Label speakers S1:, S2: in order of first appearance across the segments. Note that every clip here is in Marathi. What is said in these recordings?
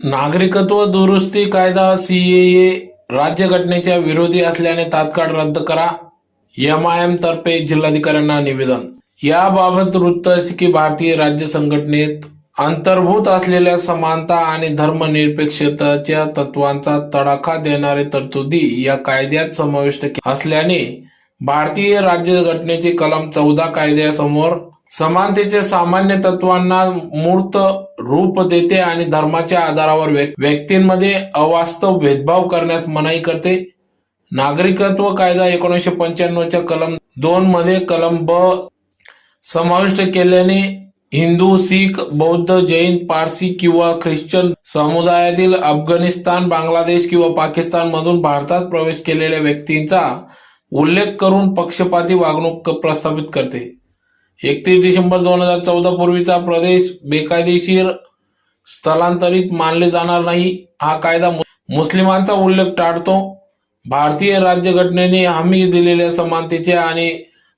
S1: नागरिकत्व दुरुस्ती कायदा सीएए राज्यघटनेच्या विरोधी असल्याने तात्काळ रद्द करा. एम आयएम तर्फे जिल्हाधिकाऱ्यांना निवेदन. याबाबत वृत्त असे की भारतीय राज्य संघटनेत अंतर्भूत असलेल्या समानता आणि धर्मनिरपेक्षतेच्या तत्वांचा तडाखा देणारे तरतुदी या कायद्यात समाविष्ट असल्याने भारतीय राज्यघटनेचे कलम चौदा कायद्यासमोर समानतेच्या सामान्य तत्वांना मूर्त रूप देते आणि धर्माच्या आधारावर व्यक्तींमध्ये अवास्तव भेदभाव करण्यास मनाई करते. नागरिकत्व कायदा एकोणीसशे पंच्याण्णवच्या कलम दोन मध्ये कलम ब समाविष्ट केल्याने हिंदू शीख बौद्ध जैन पारसी किंवा ख्रिश्चन समुदायातील अफगाणिस्तान बांगलादेश किंवा पाकिस्तान मधून भारतात प्रवेश केलेल्या व्यक्तींचा उल्लेख करून पक्षपाती वागणूक प्रस्थापित करते. एकतीस डिसेंबर दोन हजार चौदा पूर्वीचा प्रदेश बेकायदेशीर स्थलांतरित मानले जाणार नाही. हा कायदा मुस्लिमांचा उल्लेख टाळतो. भारतीय राज्यघटनेने हमी दिलेल्या समानतेचे आणि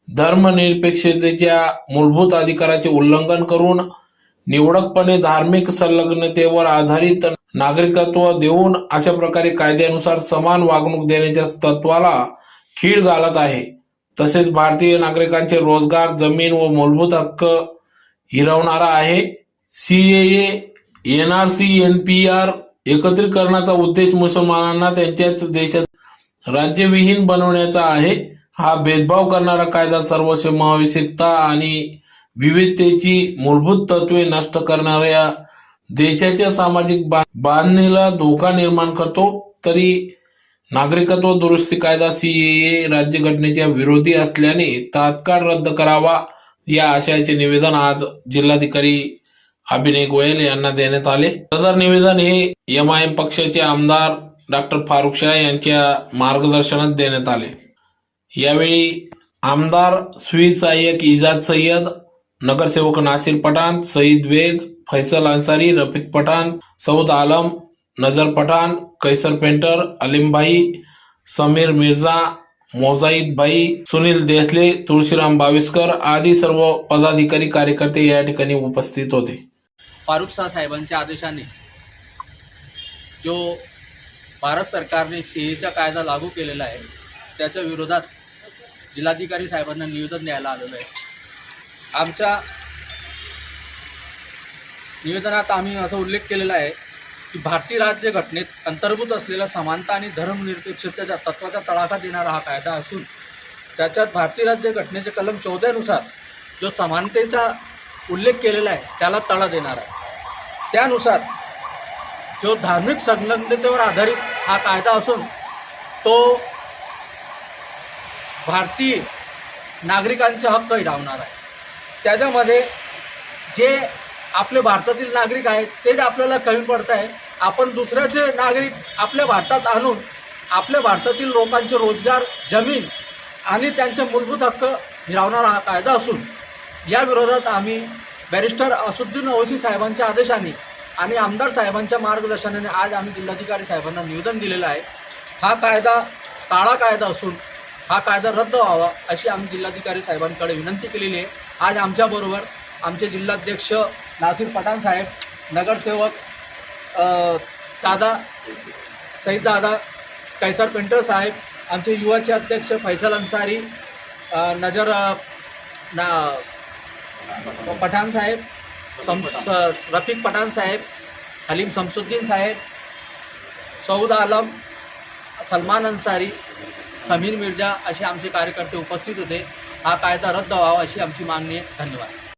S1: धर्मनिरपेक्षतेच्या मूलभूत अधिकाराचे उल्लंघन करून निवडकपणे धार्मिक संलग्नतेवर आधारित नागरिकत्व देऊन अशा प्रकारे कायद्यानुसार समान वागणूक देण्याच्या तत्वाला खीळ घालत आहे. तसेच भारतीय नागरिकांचे रोजगार जमीन व मूलभूत हक्क हिरवणारा आहे. सीएए एनआरसी एनपीआर एकत्रीकरणाचा उद्देश मुसलमानांना त्यांच्याच देशात राज्यविहीन बनवण्याचा आहे. हा भेदभाव करणारा कायदा सर्वसमावेशकता आणि विविधतेची मूलभूत तत्वे नष्ट करणाऱ्या देशाच्या सामाजिक बांधणीला धोका निर्माण करतो. तरी नागरिकत्व दुरुस्ती कायदा सीएए राज्यघटनेच्या विरोधी असल्याने तात्काळ रद्द करावा या आशयाचे निवेदन आज जिल्हाधिकारी अभिनय गोयल यांना देण्यात आले. सदर निवेदन हे एम आय एम पक्षाचे आमदार डॉक्टर फारुख शाह यांच्या मार्गदर्शनात देण्यात आले. यावेळी आमदार स्वी सहाय्यक इजाज सय्यद नगरसेवक नासिर पठाण सईद बेग फैसल अन्सारी रफिक पठाण सौद आलम नजर पठाण कैसर पेंटर अलीमबाई समीर मिर्झा मोजाईद भाई सुनील देसले तुळशीराम बाविस्कर आदी सर्व पदाधिकारी कार्यकर्ते या ठिकाणी उपस्थित होते.
S2: फारुख शाह साहेबांच्या आदेशाने जो भारत सरकारने सीएचा कायदा लागू केलेला आहे त्याच्या विरोधात जिल्हाधिकारी साहेबांना निवेदन द्यायला आलेलं आहे. आमच्या निवेदनात आम्ही असा उल्लेख केलेला आहे की भारतीय राज्य घटनेत अंतर्भूत असलेल्या समानता आणि धर्मनिरपेक्षतेच्या तत्वाचा तडाखा देणारा हा कायदा असून त्याच्यात भारतीय राज्य घटनेचे कलम चौदानुसार जो समानतेचा उल्लेख केलेला आहे त्याला तडा देणार आहे. त्यानुसार जो धार्मिक संलग्नतेवर आधारित हा कायदा असून तो भारतीय नागरिकांचे हक्क हिरावणार आहे. त्याच्यामध्ये जे आपले भारतातील नागरिक आहेत ते आपल्याला कमी पडत आहे आपण दुसऱ्याचे नागरिक आपल्या भारतात आणून आपल्या भारतातील लोकांचे रोजगार जमीन आणि त्यांचे मूलभूत हक्क हिरावणारा हा कायदा असून या विरोधात आम्ही बॅरिस्टर असुद्दीन ओवैसी साहेबांच्या आदेशाने आणि आमदार साहेबांच्या मार्गदर्शनाने आज आम्ही जिल्हाधिकारी साहेबांना निवेदन दिलेलं आहे. हा कायदा काळा कायदा असून हा कायदा रद्द व्हावा अशी आम्ही जिल्हाधिकारी साहेबांकडे विनंती केलेली आहे. आज आमच्याबरोबर आमचे जिल्हाध्यक्ष नासिर पठाण साहेब नगरसेवक दादा सईद दादा कैसर पेंटर साहेब आमचे युवाचे अध्यक्ष फैसल अन्सारी नजर ना पठाण साहेब सम स- रफिक पठाण साहेब हलीम शमसुद्दीन साहेब सौद आलम सलमान अन्सारी समीर मिर्जा असे आमचे कार्यकर्ते उपस्थित होते. हा कायदा रद्द व्हावा अशी आमची मागणी आहे. धन्यवाद.